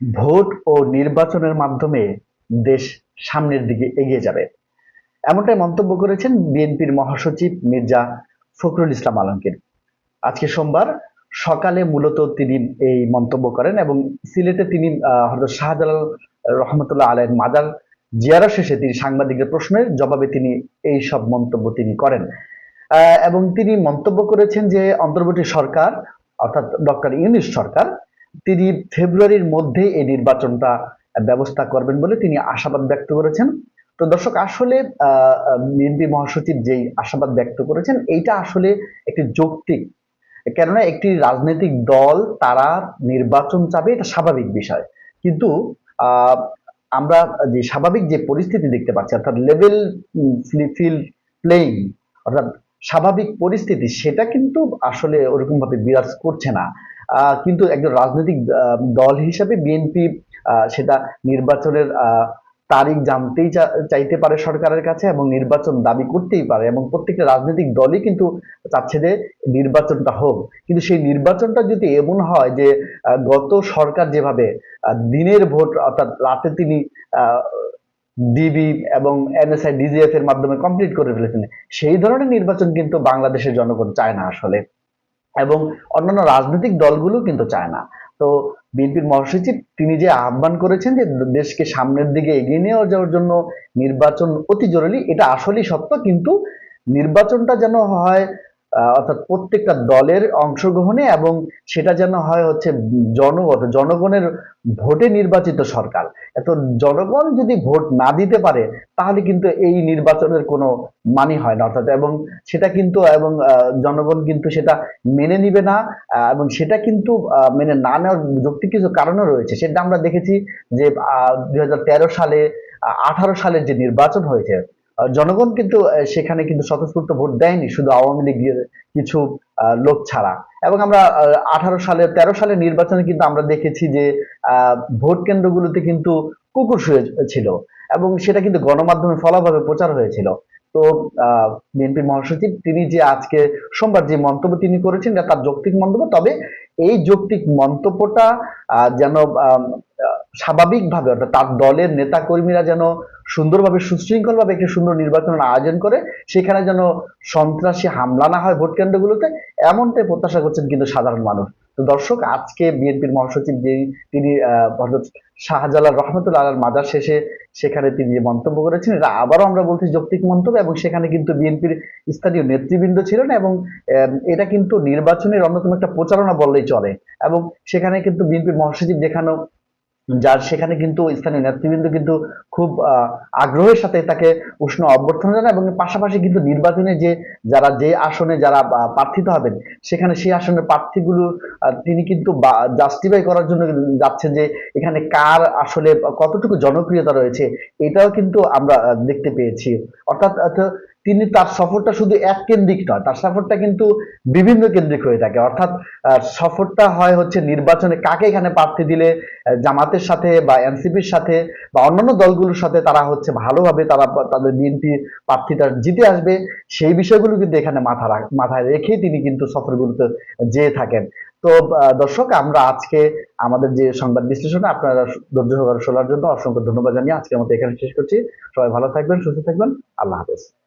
Vote oh নির্বাচনের মাধ্যমে দেশ সামনের দিকে এগিয়ে যাবে। এমনটাই মন্তব্য করেছেন বিএনপির মহাসচিব মির্জা ফখরুল ইসলাম আলমগীর। আজকে সোমবার সকালে মূলত তিনি এই মন্তব্য করেন এবং সিলেটে তিনি শাহজালাল রহমতুল্লাহ আলের মাজার জিয়ারা শেষে তিনি সাংবাদিকদের প্রশ্নের জবাবে তিনি এই সব মন্তব্য তিনি করেন। এবং তিনি মন্তব্য করেছেন যে অন্তর্বর্তী সরকার, অর্থাৎ ডক্টর ইউনিস সরকার তিনি ফেব্রুয়ারির মধ্যে এই নির্বাচনটা ব্যবস্থা করবেন বলে তিনি আশাবাদ ব্যক্ত করেছেন। তো দর্শক, আসলে বিএনপি মহাসচিব যেই আশাবাদ ব্যক্ত করেছেন, এইটা আসলে একটি যৌক্তিক। কেননা একটি রাজনৈতিক দল, তারা নির্বাচন চাবে, এটা স্বাভাবিক বিষয়। কিন্তু আমরা যে স্বাভাবিক যে পরিস্থিতি দেখতে পাচ্ছি, অর্থাৎ লেভেল ফিল্ড প্লেইং অর্থাৎ স্বাভাবিক পরিস্থিতি, সেটা কিন্তু আসলে ওরকম ভাবে বিরাজ করছে না। কিন্তু একজন রাজনৈতিক দল হিসাবে বিএনপি সেটা নির্বাচনের তারিখ জানতেই চাইতে পারে সরকারের কাছে এবং নির্বাচন দাবি করতেই পারে এবং প্রত্যেকটা রাজনৈতিক দলই কিন্তু চাচ্ছে যে নির্বাচনটা হোক। কিন্তু সেই নির্বাচনটা যদি এমন হয় যে গত সরকার যেভাবে দিনের ভোট অর্থাৎ রাতে তিনি ডিবি এবং এনএসআই ডিজিএফ এর মাধ্যমে কমপ্লিট করে ফেলেছেন। সেই ধরনের নির্বাচন কিন্তু বাংলাদেশের জনগণ চায় না আসলে। এবং অন্যান্য রাজনৈতিক দলগুলো কিন্তু চায় না। তো বিএনপির মহাসচিব, তিনি যে আহ্বান করেছেন যে দেশকে সামনের দিকে এগিয়ে নিয়ে যাওয়ার জন্য নির্বাচন অতি জরুরি, এটা আসলেই সত্য। কিন্তু নির্বাচনটা যেন হয় অর্থাৎ প্রত্যেকটা দলের অংশগ্রহণে এবং সেটা যেন হয় হচ্ছে জনগণ জনগণের ভোটে নির্বাচিত সরকার। এত জনগণ যদি ভোট না দিতে পারে, তাহলে কিন্তু এই নির্বাচনের কোনো মানি হয় না। অর্থাৎ এবং সেটা কিন্তু, এবং জনগণ কিন্তু সেটা মেনে নিবে না এবং সেটা কিন্তু মেনে না নেওয়ার যৌক্তিক কিছু কারণও রয়েছে। সেটা আমরা দেখেছি যে দু হাজার তেরো সালে, আঠারো সালের যে নির্বাচন হয়েছে জনগণ কিন্তু সেখানে কিন্তু স্বতঃস্ফূর্ত ভোট দেয়নি, শুধু আওয়ামী লীগের কিছু লোক ছাড়া। এবং আমরা আঠারো সালে, তেরো সালে নির্বাচনে কিন্তু আমরা দেখেছি যে ভোট কেন্দ্রগুলোতে কিন্তু কুকুর শুয়ে ছিল এবং সেটা কিন্তু গণমাধ্যমে ফলাভাবে প্রচার হয়েছিল। তো বিএনপি মহাসচিব, তিনি যে আজকে সোমবার যে মন্তব্য তিনি করেছেন, এটা তার যৌক্তিক মন্তব্য। তবে এই যৌক্তিক মন্তব্যটা যেন স্বাভাবিকভাবে অর্থাৎ তার দলের নেতা কর্মীরা যেন সুন্দরভাবে, সুশৃঙ্খলভাবে একটি সুন্দর নির্বাচনের আয়োজন করে সেখানে যেন সন্ত্রাসী হামলা না হয় ভোট কেন্দ্রগুলোতে, এমনটাই প্রত্যাশা করছেন কিন্তু সাধারণ মানুষ। তো দর্শক, আজকে বিএনপির মহাসচিব যে তিনি শাহজালাল রহমতুল্লাহ আলার মাজার শেষে সেখানে তিনি যে মন্তব্য করেছেন, এটা আবারও আমরা বলছি যৌক্তিক মন্তব্য এবং সেখানে কিন্তু বিএনপির স্থানীয় নেতৃবৃন্দ ছিলেন এবং এটা কিন্তু নির্বাচনের অন্যতম একটা প্রচারণা বললেই চলে। এবং সেখানে কিন্তু বিএনপির মহাসচিব যেখানে যার সেখানে কিন্তু স্থানীয় নেতৃবৃন্দ কিন্তু খুব আগ্রহের সাথে তাকে উষ্ণ অভ্যর্থনা জানায় এবং পাশাপাশি কিন্তু নির্বাচনে যে, যারা যে আসনে যারা প্রার্থিত হবেন, সেখানে সেই আসনের প্রার্থীগুলো তিনি কিন্তু জাস্টিফাই করার জন্য যাচ্ছেন যে, এখানে কার আসলে কতটুকু জনপ্রিয়তা রয়েছে, এটাও কিন্তু আমরা দেখতে পেয়েছি। অর্থাৎ তিনি তার সফরটা শুধু এক কেন্দ্রিক নয়, তার সফরটা কিন্তু বিভিন্ন কেন্দ্রিক হয়ে থাকে। অর্থাৎ সফরটা হয় হচ্ছে নির্বাচনে কাকে এখানে প্রার্থী দিলে জামাতের সাথে বা এনসিপির সাথে বা অন্যান্য দলগুলোর সাথে তারা হচ্ছে ভালোভাবে তারা তাদের বিএনপি প্রার্থীটা জিতে আসবে, সেই বিষয়গুলো কিন্তু এখানে মাথা রাখ- মাথায় রেখে তিনি কিন্তু সফরগুলোতে যেয়ে থাকেন। তো দর্শক, আমরা আজকে আমাদের যে সংবাদ বিশ্লেষণ আপনারা ধৈর্য সহকারে শোনার জন্য অসংখ্য ধন্যবাদ জানিয়ে আজকের মতো এখানে শেষ করছি। সবাই ভালো থাকবেন, সুস্থ থাকবেন। আল্লাহ হাফেজ।